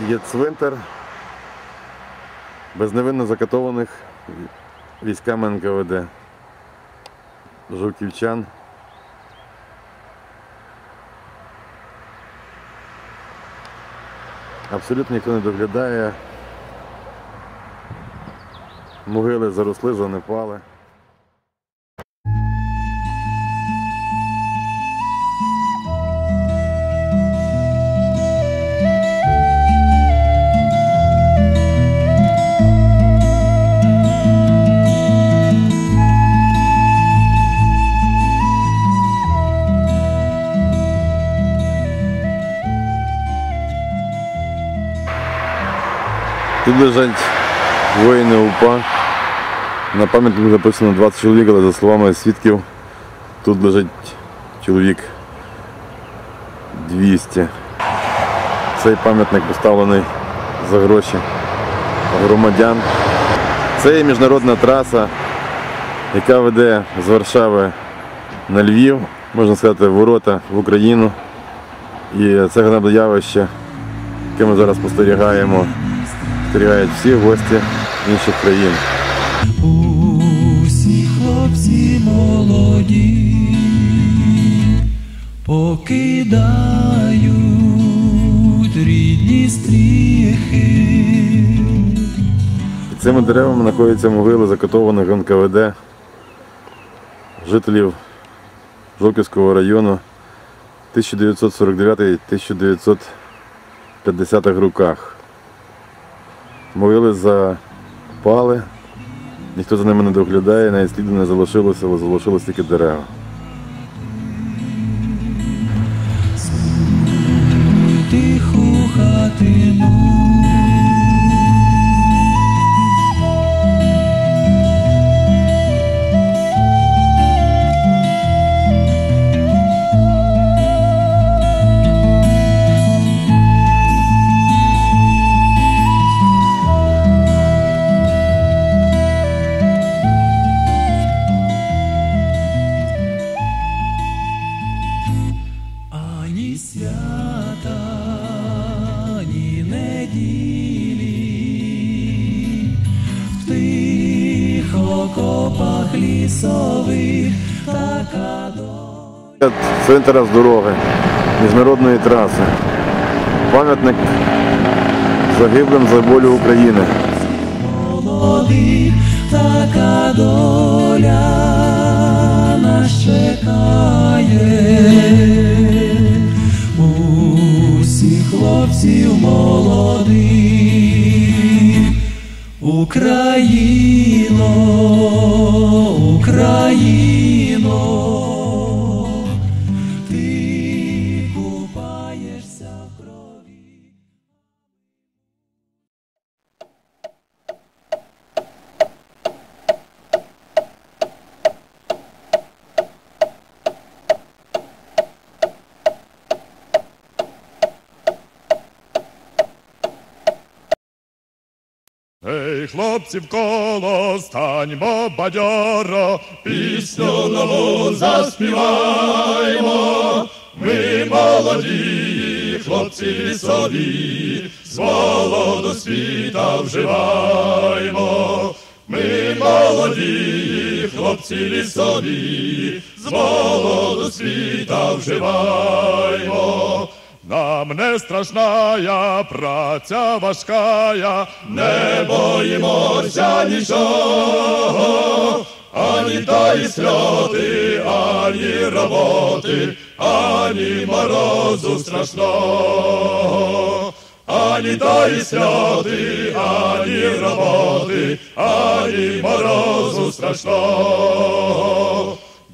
є цвинтар безневинно закатованих військами НКВД. Жовківчан. Абсолютно ніхто не доглядає. Могили заросли, занепали. Тут лежать воїни УПА. На пам'ятнику записано 20 чоловік, але за словами свідків, тут лежить чоловік 200. Цей пам'ятник поставлений за гроші громадян. Це є міжнародна траса, яка веде з Варшави на Львів, можна сказати, ворота в Україну. І це ганебне явище, яке ми зараз спостерігаємо спостерігають всі гості інших країн. Усі хлопці молоді покидають рідні стріхи. Під цими деревами знаходяться могили закатованих НКВД, жителів Жовківського району 1949-1950 роках. Могили запали, ніхто за ними не доглядає, навіть сліду не залишилося, залишилось тільки дерева. Ані свята, ні неділі, в тих окопах лісових така доля. Центра з дороги, міжнародної траси. Пам'ятник загиблим за волю України. молодих, така доля нас чекає. Україно, Україно, Ей, хлопці вколо, станьмо бадьоро, пісню нову заспіваймо. Ми молоді, хлопці лісові, з молоду світа вживаймо. Ми молоді, хлопці лісові, з молоду світа вживаймо. Нам не страшная праця важкая, не боїмося нічого, ані та сльоти, ані роботи, ані морозу страшного. Ані та сльоти, ані роботи, ані морозу страшного.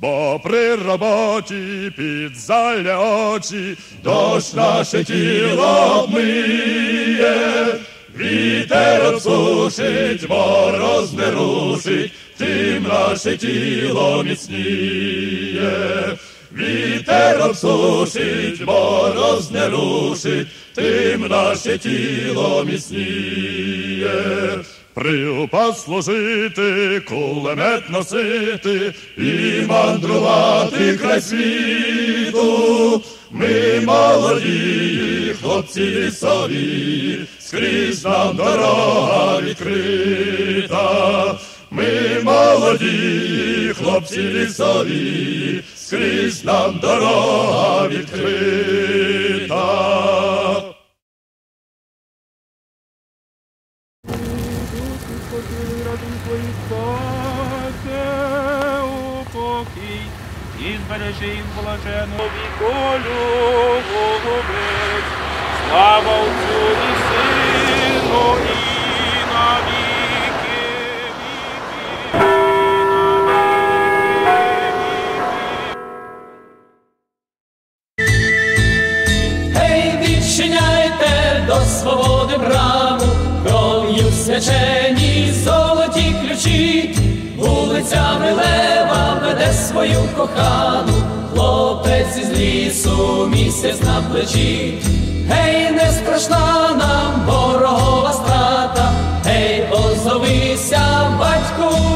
Бо при роботі під заля очі дощ наше тіло обмиє, вітер обсушить, мороз не рушить, тим наше тіло міцніє. Вітер обсушить, мороз не рушить, тим наше тіло міцніє. Прилпа служити, кулемет носити і мандрувати край світу. Ми молоді, хлопці лісові, скрізь нам дорога відкрита. Ми молоді, хлопці лісові, скрізь нам дорога відкрита. І збережи їм блажену віколю голубець. Слава Отцю і Сину і на віки. Гей, відчиняйте до свободи кров'ю свячені золоті ключі, вулицями лева веде свою кохану, хлопець із лісу місяць на плечі. Гей, не страшна нам ворогова страта, гей, озовися, батьку.